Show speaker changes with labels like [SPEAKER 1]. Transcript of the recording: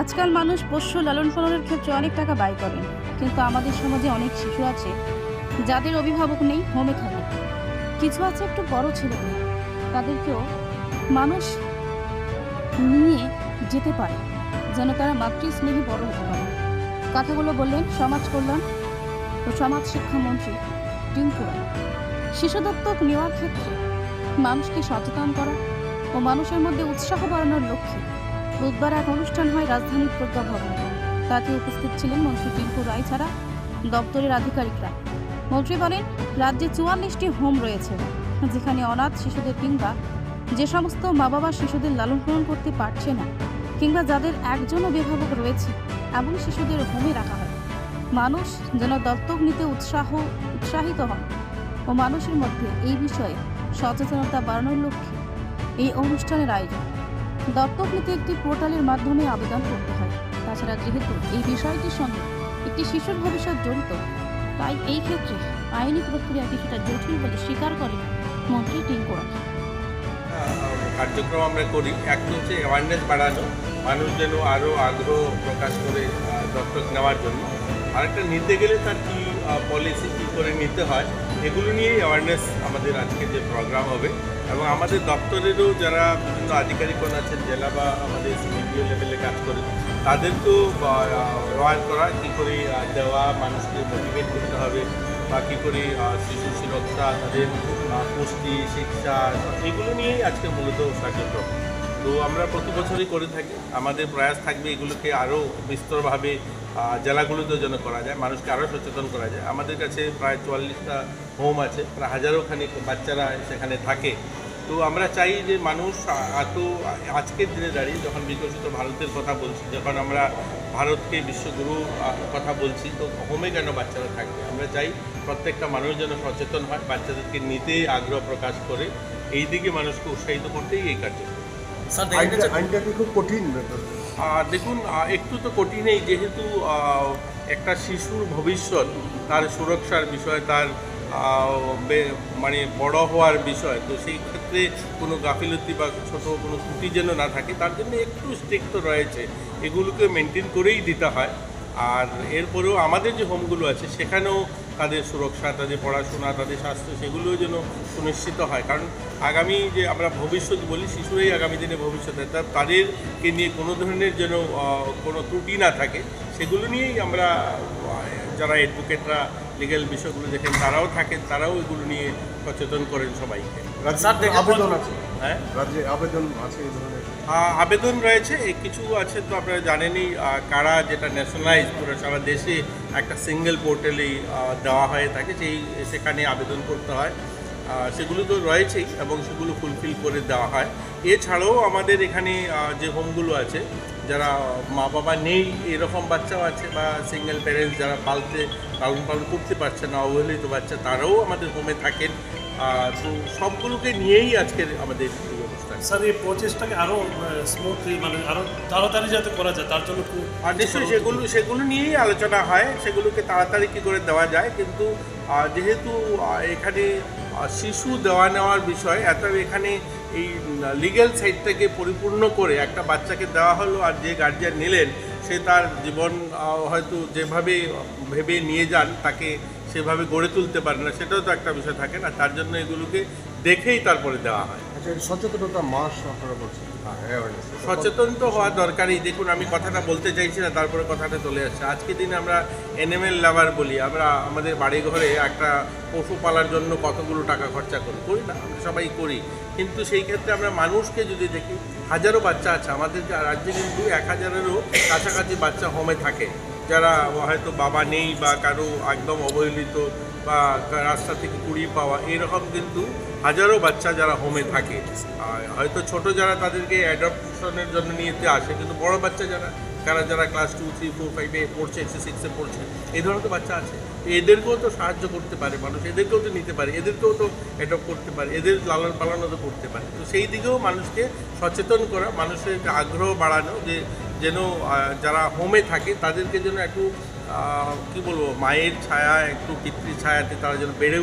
[SPEAKER 1] আজকাল মানুষ পোষ্য লালন পালনের ক্ষেত্রে অনেক টাকা ব্যয় করেন, কিন্তু আমাদের সমাজে অনেক শিশু আছে যাদের অভিভাবক নেই হোমে থাকে। কিছু আছে একটু বড় ছেলে তাদেরকেও মানুষ নিয়ে যেতে পারে, যেন তারা মাতৃস্নেহী বড় হতে পারে। কথাগুলো বললেন সমাজ কল্যাণ ও সমাজ শিক্ষামন্ত্রী টিঙ্কু শিশু দত্তক নেওয়ার ক্ষেত্রে মানুষকে সচেতন করা ও মানুষের মধ্যে উৎসাহ বাড়ানোর লক্ষ্যে বুধবার এক অনুষ্ঠান হয় রাজধানীর প্রজ্ঞা ভবনে। তাতে উপস্থিত ছিলেন মন্ত্রী টিঙ্কু রায় ছাড়া দপ্তরের আধিকারিকরা। মন্ত্রী বলেন, রাজ্যে চুয়াল্লিশটি হোম রয়েছে, যেখানে অনাথ শিশুদের কিংবা যে সমস্ত মা বাবা শিশুদের লালন পালন করতে পারছে না, কিংবা যাদের একজন অভিভাবক রয়েছে, এমন শিশুদের হোমে রাখা হয়। মানুষ যেন দত্তক নিতে উৎসাহ, উৎসাহিত হন ও মানুষের মধ্যে এই বিষয়ে সচেতনতা বাড়ানোর লক্ষ্যে এই অনুষ্ঠানের আয়োজন। দত্তক নিতে একটি পোর্টালের মাধ্যমে আবেদন করতে হয়। তাছাড়া যেহেতু এই বিষয়টির সঙ্গে একটি শিশুর ভবিষ্যৎ জড়িত, তাই এই ক্ষেত্রে আইনি প্রক্রিয়া কিছুটা জটিল বলে স্বীকার করেন মন্ত্রী টিঙ্কু রায়।
[SPEAKER 2] কার্যক্রম আমরা করি। এক হচ্ছে অ্যাওয়ারনেস বাড়ানো, মানুষ যেন আরও আগ্রহ প্রকাশ করে দত্তক নেওয়ার জন্য। আরেকটা নিতে গেলে তার কী পলিসি কী করে নিতে হয়, এগুলো নিয়েই অ্যাওয়ারনেস আমাদের আজকে যে প্রোগ্রাম হবে। এবং আমাদের দপ্তরেরও যারা বিভিন্ন আধিকারিকগণ আছেন, জেলা বা আমাদের সিডিপিও লেভেলে কাজ করে তাদেরকেও অ্যাওয়ার করা কী করে দেওয়া, মানুষকে মোটিভেট করতে হবে, বা কী করে শিশু সুরক্ষা তাদের পুষ্টি, শিক্ষা, এগুলো নিয়েই আজকে মূলত কার্যক্রম। তো আমরা প্রতি বছরই করে থাকি, আমাদের প্রয়াস থাকবে এগুলোকে আরও বিস্তরভাবে আহ, জেলাগুলোতেও যেন করা যায় মানুষকে আরও সচেতন করা যায়। আমাদের কাছে প্রায় চুয়াল্লিশটা হোম আছে প্রায় হাজারো খানিক বাচ্চারা সেখানে থাকে। তো আমরা চাই যে মানুষ এত আজকের দিনে দাঁড়িয়ে যখন বিকশিত ভারতের কথা বলছি যখন আমরা ভারতকে বিশ্বগুরু কথা বলছি তো হোমে কেন বাচ্চারা থাকবে? আমরা চাই প্রত্যেকটা মানুষ যেন সচেতন হয় বাচ্চাদেরকে নিতে আগ্রহ প্রকাশ করে এই দিকে মানুষকে উৎসাহিত করতেই এই কার্যক্রম।
[SPEAKER 3] খুব কঠিন ব্যাপার।
[SPEAKER 2] দেখুন একটু তো কঠিনই যেহেতু একটা শিশুর ভবিষ্যৎ, তার সুরক্ষার বিষয়, তার মানে বড় হওয়ার বিষয়, তো সেই ক্ষেত্রে কোনো গাফিলতি বা ছোটো কোনো ত্রুটি যেন না থাকে, তার জন্য একটু স্ট্রিক্ট রয়েছে। এগুলোকে মেনটেন করেই দিতে হয়। আর এরপরেও আমাদের যে হোমগুলো আছে সেখানেও তাদের সুরক্ষা তাদের পড়াশোনা তাদের স্বাস্থ্য সেগুলোও যেন সুনিশ্চিত হয়। কারণ আগামী যে আমরা ভবিষ্যৎ বলি শিশুরাই আগামী দিনে ভবিষ্যৎ তা তাদেরকে নিয়ে কোনো ধরনের যেন কোনো ত্রুটি না থাকে সেগুলো নিয়েই আমরা যারা অ্যাডভোকেটরা লিগ্যাল বিষয়গুলো দেখেন তারাও থাকেন তারাও এগুলো নিয়ে সচেতন করেন সবাইকে। হ্যাঁ?
[SPEAKER 3] রাজ্যে আবেদন আছে এই ধরনের?
[SPEAKER 2] আবেদন রয়েছে কিছু আছে তো আপনারা জানেনই কারা যেটা ন্যাশনালাইজ পুরো সারা দেশে একটা সিঙ্গেল পোর্টালেই দেওয়া হয়ে থাকে সেই সেখানে আবেদন করতে হয়। সেগুলো তো রয়েছেই এবং সেগুলো ফুলফিল করে দেওয়া হয়। এছাড়াও আমাদের এখানে যে হোমগুলো আছে যারা মা বাবা নেই এরকম বাচ্চাও আছে বা সিঙ্গেল প্যারেন্টস যারা পালতে পালন পালন করতে পারছে না অবহেলিত বাচ্চা তারাও আমাদের হোমে থাকেন। তো সবগুলোকে নিয়েই আজকের আমাদের
[SPEAKER 4] স্যার এই প্রচেষ্টাকে আরও স্মুথলি মানে আরও তাড়াতাড়ি যাতে করা যায় তার জন্য
[SPEAKER 2] আর নিশ্চয়ই সেগুলো সেগুলো নিয়েই আলোচনা হয় সেগুলোকে তাড়াতাড়ি কী করে দেওয়া যায় কিন্তু যেহেতু এখানে শিশু দেওয়া নেওয়ার বিষয় এত এখানে এই লিগ্যাল সাইডটাকে পরিপূর্ণ করে একটা বাচ্চাকে দেওয়া হলো আর যে গার্জিয়ান নিলেন সে তার জীবন হয়তো যেভাবে ভেবে নিয়ে যান তাকে সেভাবে গড়ে তুলতে পারে না সেটাও তো একটা বিষয় থাকে না তার জন্য এগুলোকে দেখেই তারপরে দেওয়া হয়।
[SPEAKER 3] আচ্ছা সচেতনতা মাস আপনারা বলছেন। হ্যাঁ
[SPEAKER 2] সচেতন তো হওয়া দরকারই দেখুন আমি কথাটা বলতে চাইছি না তারপরে কথাটা চলে আসছে। আজকে দিনে আমরা এনএমএল লাভার বলি আমরা আমাদের বাড়ি ঘরে একটা পশু পালার জন্য কতগুলো টাকা খরচা করি? করি না আমরা সবাই করি। কিন্তু সেই ক্ষেত্রে আমরা মানুষকে যদি দেখি হাজারো বাচ্চা আছে আমাদের রাজ্যে কিন্তু এক হাজারেরও কাছাকাছি বাচ্চা হোমে থাকে। যারা হয়তো বাবা নেই বা কারও একদম অবহেলিত বা রাস্তা থেকে কুড়িয়ে পাওয়া, এরকম কিন্তু হাজারো বাচ্চা যারা হোমে থাকে। হয়তো ছোট যারা তাদেরকে অ্যাডপশনের জন্য নিতে আসে, কিন্তু বড় বাচ্চা যারা যারা যারা ক্লাস টু থ্রি ফোর ফাইভে পড়ছে এসে সিক্সে পড়ছে এই ধরনের তো বাচ্চা আছে। এদেরকেও তো সাহায্য করতে পারে মানুষ, এদেরকেও তো নিতে পারে, এদেরকেও তো অ্যাডপ্ট করতে পারে, এদের লালন পালনও তো করতে পারে। তো সেই দিকেও মানুষকে সচেতন করা, মানুষের আগ্রহ বাড়ানো যে যেন যারা হোমে থাকে, তাদেরকে যেন একটু কী বলব, মায়ের ছায়া, একটু পিতৃ ছায়াতে তারা যেন বেড়ে